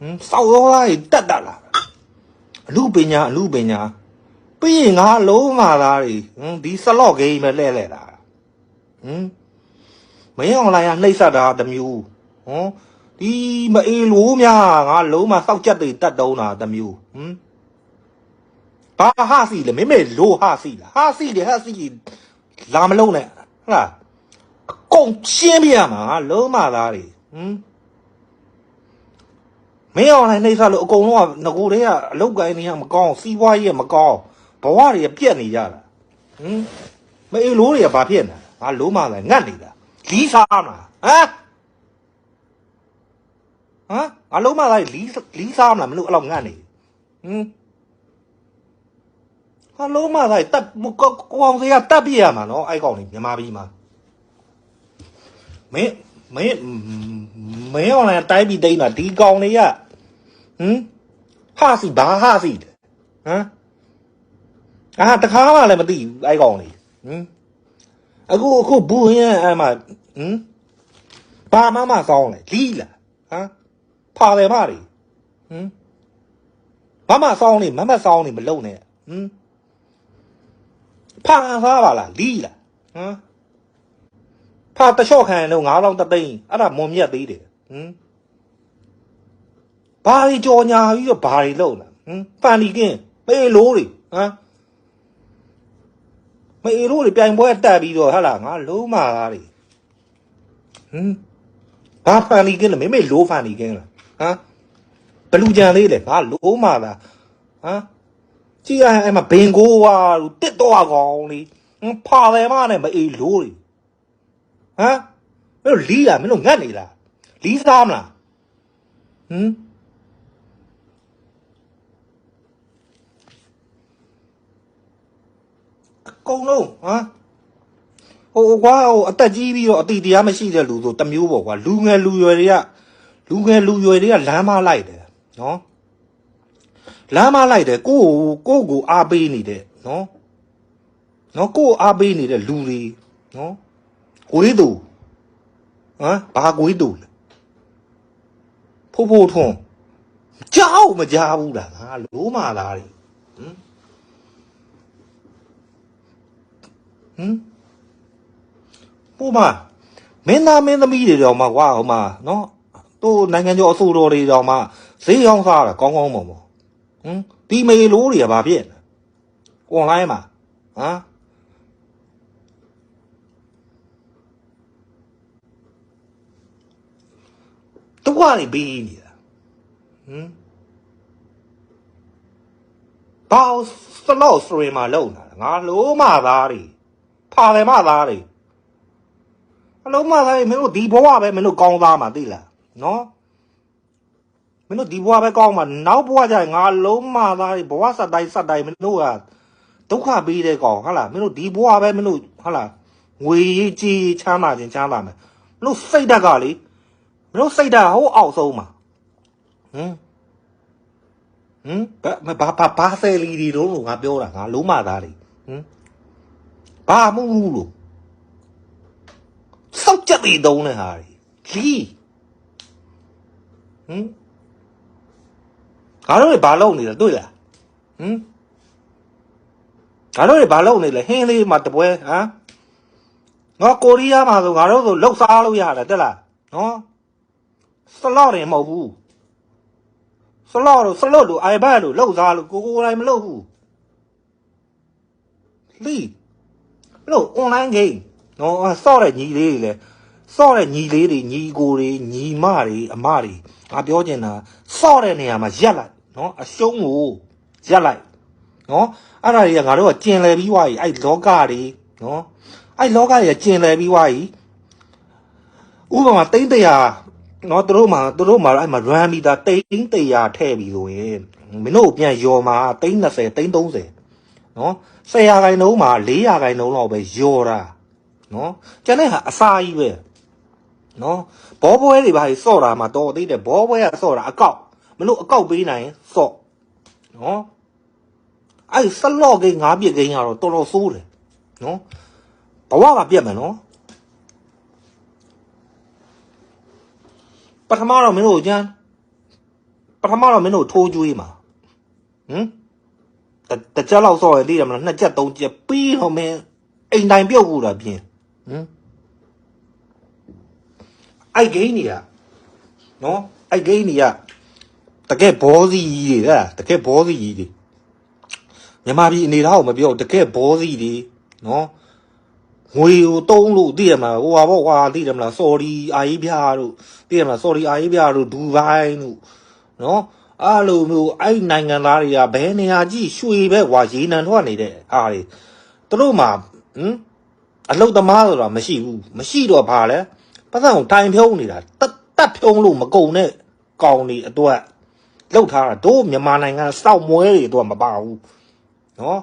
ဟမ်စောက်ရောသားကြီးတက်တက်လာအလူပညာအလူပညာပြီးရင်ငါလုံးမာသားတွေဟမ်ဒီစလော့ဂိမ်းပဲလဲလဲတာဟမ်မင်းအွန်လိုင်းကနှိပ်စက်တာတစ်မျိုးဟမ်ဒီမအေးလို့များငါလုံးမစောက်ချက်တွေတက်တုံးတာတစ်မျိုးဟမ်ဘာဟာစီလဲမင်းမေလို့ဟာစီလားဟာစီတယ်ဟာစီလာမလုံးနဲ့ဟုတ်လားအကုန်ရှင်းပြရမှာငါလုံးမသားတွေဟမ် မင်းအောင်လိုက်နှိမ့်ဆက်လို့အကုန်လုံးကငကိုတည်းကအလုတ်ကိုင်းနေရမကောင်းစီးပွားရေးကမကောင်းဘဝတွေကပြက်နေကြတာဟင်မအေးလို့တွေကဘာဖြစ်နေငါလုံးမလိုက်ငတ်နေတာလီးစားမလားဟမ်ဟမ်ငါလုံးမလိုက်လီးလီးစားမလားမလို့အဲ့လောက်ငတ်နေဟင်ဟာလုံးမလိုက်တက်ကိုကိုအောင်စရာတက်ပြရမှာနော်အဲ့ကောင်နေမြန်မာပြည်မှာမင်းမင်းမင်းအောင်လိုက်တိုင်းပြည်တိန်းတာဒီကောင်တွေက ဟမ်ဟာစီဘာဟာစီလဲဟမ်အာတခါမှလည်းမသိဘူးအဲ့ကောင်လေးဟမ်အခုအခုဘူးရင်အဲ့မှာဟမ်ဘာမှမဆောင်းလဲလီးလားဟမ်ဖာတယ်မတွေဟမ်ဘာမှဆောင်းနေမမဆောင်းနေမလုံနဲ့ဟမ်ဖာစားပါလားလီးလားဟမ်ဖာတလျှော့ခံရင်တော့9000တသိန်းအဲ့ဒါမွန်မြတ်သေးတယ်ဟမ် ဘာတွေကြော်ညာပြီးတော့ဘာတွေလုပ်လာဟမ်ဖန်ဒီကင်းမေလို့တွေဟမ်မေလို့တွေပြိုင်ပွဲတက်ပြီးတော့ဟာလာငါလုံးမာသားတွေဟမ်ဘာဖန်ဒီကင်းလဲမေမေလို့ဖန်ဒီကင်းလားဟမ်ဘလူကြံလေးလေငါလုံးမာသားဟမ်ကြည့်ရရင်အဲ့မှာဘင်ကိုဝါလို့တစ်တော့ကောင်လေးဟမ်ဖာတယ်မနဲ့မအေးလို့တွေဟမ်မင်းတို့လီးလားမင်းတို့ငတ်နေလားလီးစားမလားဟမ် အ ကုန်လုံးဟမ်ဟိုကွာဟိုအသက်ကြီးပြီးတော့အတိတရားမရှိတဲ့လူဆိုတစ်မျိုးပေါ့ကွာလူငယ်လူရွယ်တွေကလူငယ်လူရွယ်တွေကလမ်းမလိုက်တယ်နော်လမ်းမလိုက်တယ်ကိုကိုကိုကိုအားပေးနေတယ်နော်နော်ကိုကိုအားပေးနေတဲ့လူတွေနော်ကိုလေးသူဟမ်ဘာကိုလေးသူလဲဖိုးဖိုးထွန်းကြောက်မကြဘူးလားငါလိုးမာသားတွေဟမ် ဟမ်ပူမမင်းသားမင်းသမီးတွေတော့မှကွာဟိုမှာနော်သူနိုင်ငံကျော်အစိုးရတွေတော့မှဈေးရောင်းစားတာကောင်းကောင်းမွန်မွန်ဟမ်ဒီမေလိုးတွေကဘာဖြစ်လဲအွန်လိုင်းမှာဟမ်တူကနေပြီးနေတာဟမ်ဘာစလော့စရီမှာလုံတာလဲငါလုံးမသားတွေ ဖာတယ်မသားတွေအလုံးမသားတွေမင်းတို့ဒီဘဝပဲမင်းတို့ကောင်းသားမှာသိလားနော်မင်းတို့ဒီဘဝပဲကောင်းမှာနောက်ဘဝကျရင်ငါလုံးမသားတွေဘဝဆက်တိုင်းဆက်တိုင်းမင်းတို့ကဒုက္ခပေးတဲ့ကောင်ဟုတ်လားမင်းတို့ဒီဘဝပဲမင်းတို့ဟုတ်လားငွေရေးကြီးချမ်းသာခြင်းချမ်းသာမယ်မင်းတို့စိတ်ဓာတ်ကလေမင်းတို့စိတ်ဓာတ်ဟိုအောက်ဆုံးမှာဟမ်ဟမ်ဘာဘာဘာဘာဆယ်လီဒီတို့လို့ငါပြောတာငါလုံးမသားတွေဟမ် ဘာမှုမှုလို့စောက်ကြက်တွေတုံးနေဟာလီဟမ်ငါတို့တွေဘာလုပ်နေလဲတွေ့လားဟမ်ငါတို့တွေဘာလုပ်နေလဲဟင်းလေးမှာတပွဲဟမ်ငါကိုရီးယားမှာဆိုငါတို့ဆိုလှုပ်ရှားလို့ရတယ်တက်လားနော်စလော့တယ်မဟုတ်ဘူးစလော့လို့စလော့လို့အိုင်ဘတ်လို့လှုပ်ရှားလို့ကိုကိုယ်တိုင်မလှုပ်ဘူးလီ အဲ့လို online game နော်အဲ့ဆော့တဲ့ညီလေးတွေလဲဆော့တဲ့ညီလေးတွေညီကိုတွေညီမတွေအမတွေငါပြောချင်တာဆော့တဲ့နေရာမှာရက်လိုက်နော်အရှုံးကိုရက်လိုက်နော်အဲ့ဒါတွေကငါတို့ကကျင်လည်ပြီးွားကြီးအဲ့လောကတွေနော်အဲ့လောကတွေကကျင်လည်ပြီးွားကြီးဥပမာတိမ့်တရာနော်သူတို့မှာသူတို့မှာအဲ့မှာ run မီတာတိမ့်တရာထည့်ပြီးဆိုရင်မင်းတို့ပြန်ယော်မှာတိမ့်20တိမ့်30 နော်ဆယ်ရာခိုင်နှုန်းမှာ4ရာခိုင်နှုန်းလောက်ပဲယော်တာနော်ကျန်တဲ့ဟာအစာကြီးပဲနော်ဘောပွဲတွေဘာကြီးစော့တာမှတော်သေးတယ်ဘောပွဲကစော့တာအကောက်မလို့အကောက်ပေးနိုင်စော့နော်အဲ့ဆလော့ကိန်းငါးပြစ်ကိန်းကတော့တော်တော်ဆိုးတယ်နော်ဘဝကပြက်မယ်နော်ပထမတော့မင်းတို့ကျန်းပထမတော့မင်းတို့ထိုးကျွေးမှာဟမ် တတစ်ချက်လောက်စော်ရသိတယ်မလားနှစ်ချက်သုံးချက်ပြီးတော့မင်းအိမ်တိုင်ပြုတ်ဖို့တာပြင်းဟမ်အဲ့ဂိမ်းကြီးကနော်အဲ့ဂိမ်းကြီးကတကယ်ဘောစီကြီးတွေဟဲ့တကယ်ဘောစီကြီးတွေမြန်မာပြည်အနေထားကိုမပြောတကယ်ဘောစီတွေနော်ငွေကိုတုံးလို့သိရမလားဟိုဟာပေါ့ကွာသိတယ်မလားဆော်ဒီအာရေးပြားတို့သိရမလားဆော်ဒီအာရေးပြားတို့ဒူဘိုင်းတို့နော် အဲ့လိုမျိုးအဲ့နိုင်ငံသားတွေကဘယ်နေရာကြည့်ရွှေပဲကွာရေနံထွက်နေတဲ့အားတွေသူတို့မှဟမ်အလုတ်သမားဆိုတာမရှိဘူးမရှိတော့ဘာလဲပတ်စံကိုတိုင်ဖြုံးနေတာတက်တက်ဖြုံးလို့မကုန်နဲ့ကောင်းနေအတွက်လောက်ထားတာတို့မြန်မာနိုင်ငံစောက်မွဲတွေတော့မပါဘူးနော်